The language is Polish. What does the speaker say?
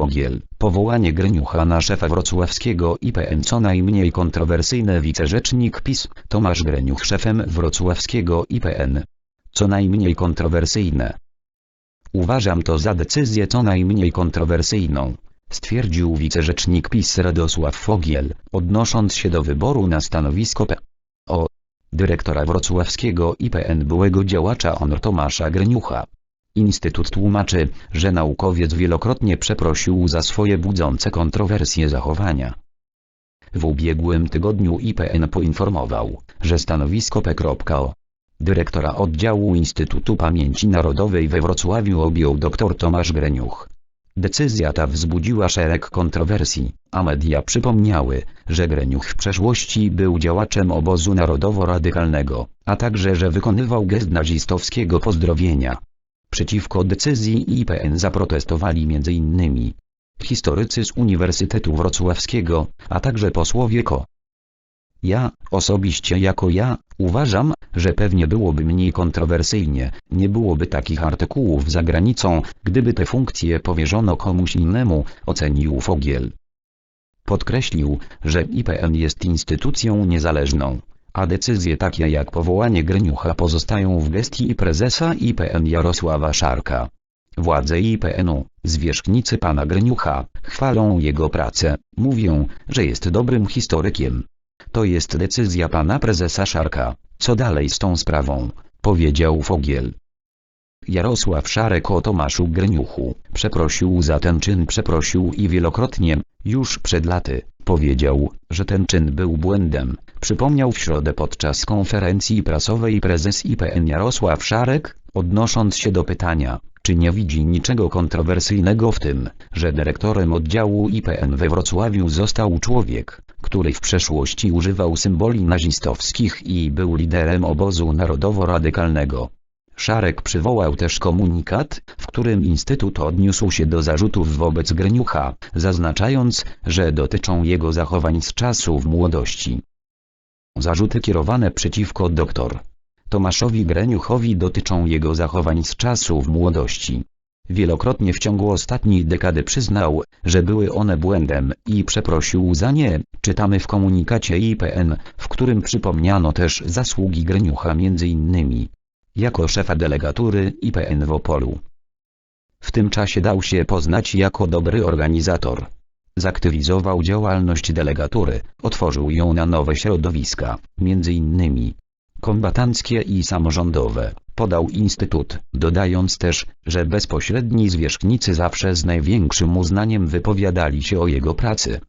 Fogiel, powołanie Greniucha na szefa wrocławskiego IPN co najmniej kontrowersyjne wicerzecznik PiS, Tomasz Greniuch szefem wrocławskiego IPN. Co najmniej kontrowersyjne. Uważam to za decyzję co najmniej kontrowersyjną, stwierdził wicerzecznik PiS Radosław Fogiel, odnosząc się do wyboru na stanowisko P.O. dyrektora wrocławskiego IPN byłego działacza ONR Tomasza Greniucha. Instytut tłumaczy, że naukowiec wielokrotnie przeprosił za swoje budzące kontrowersje zachowania. W ubiegłym tygodniu IPN poinformował, że stanowisko P.O. dyrektora oddziału Instytutu Pamięci Narodowej we Wrocławiu objął dr Tomasz Greniuch. Decyzja ta wzbudziła szereg kontrowersji, a media przypomniały, że Greniuch w przeszłości był działaczem obozu narodowo-radykalnego, a także że wykonywał gest nazistowskiego pozdrowienia. Przeciwko decyzji IPN zaprotestowali m.in. historycy z Uniwersytetu Wrocławskiego, a także posłowie KO. Ja, osobiście jako ja, uważam, że pewnie byłoby mniej kontrowersyjnie, nie byłoby takich artykułów za granicą, gdyby te funkcje powierzono komuś innemu, ocenił Fogiel. Podkreślił, że IPN jest instytucją niezależną, a decyzje takie jak powołanie Greniucha pozostają w gestii prezesa IPN Jarosława Szarka. Władze IPN-u, zwierzchnicy pana Greniucha, chwalą jego pracę, mówią, że jest dobrym historykiem. To jest decyzja pana prezesa Szarka, co dalej z tą sprawą, powiedział Fogiel. Jarosław Szarek o Tomaszu Greniuchu, przeprosił za ten czyn przeprosił i wielokrotnie, już przed laty, powiedział, że ten czyn był błędem, przypomniał w środę podczas konferencji prasowej prezes IPN Jarosław Szarek, odnosząc się do pytania, czy nie widzi niczego kontrowersyjnego w tym, że dyrektorem oddziału IPN we Wrocławiu został człowiek, który w przeszłości używał symboli nazistowskich i był liderem obozu narodowo-radykalnego. Szarek przywołał też komunikat, w którym Instytut odniósł się do zarzutów wobec Greniucha, zaznaczając, że dotyczą jego zachowań z czasów młodości. Zarzuty kierowane przeciwko dr. Tomaszowi Greniuchowi dotyczą jego zachowań z czasów młodości. Wielokrotnie w ciągu ostatniej dekady przyznał, że były one błędem i przeprosił za nie, czytamy w komunikacie IPN, w którym przypomniano też zasługi Greniucha m.in. jako szefa delegatury IPN w Opolu. W tym czasie dał się poznać jako dobry organizator. Zaktywizował działalność delegatury, otworzył ją na nowe środowiska, m.in. kombatanckie i samorządowe, podał Instytut, dodając też, że bezpośredni zwierzchnicy zawsze z największym uznaniem wypowiadali się o jego pracy.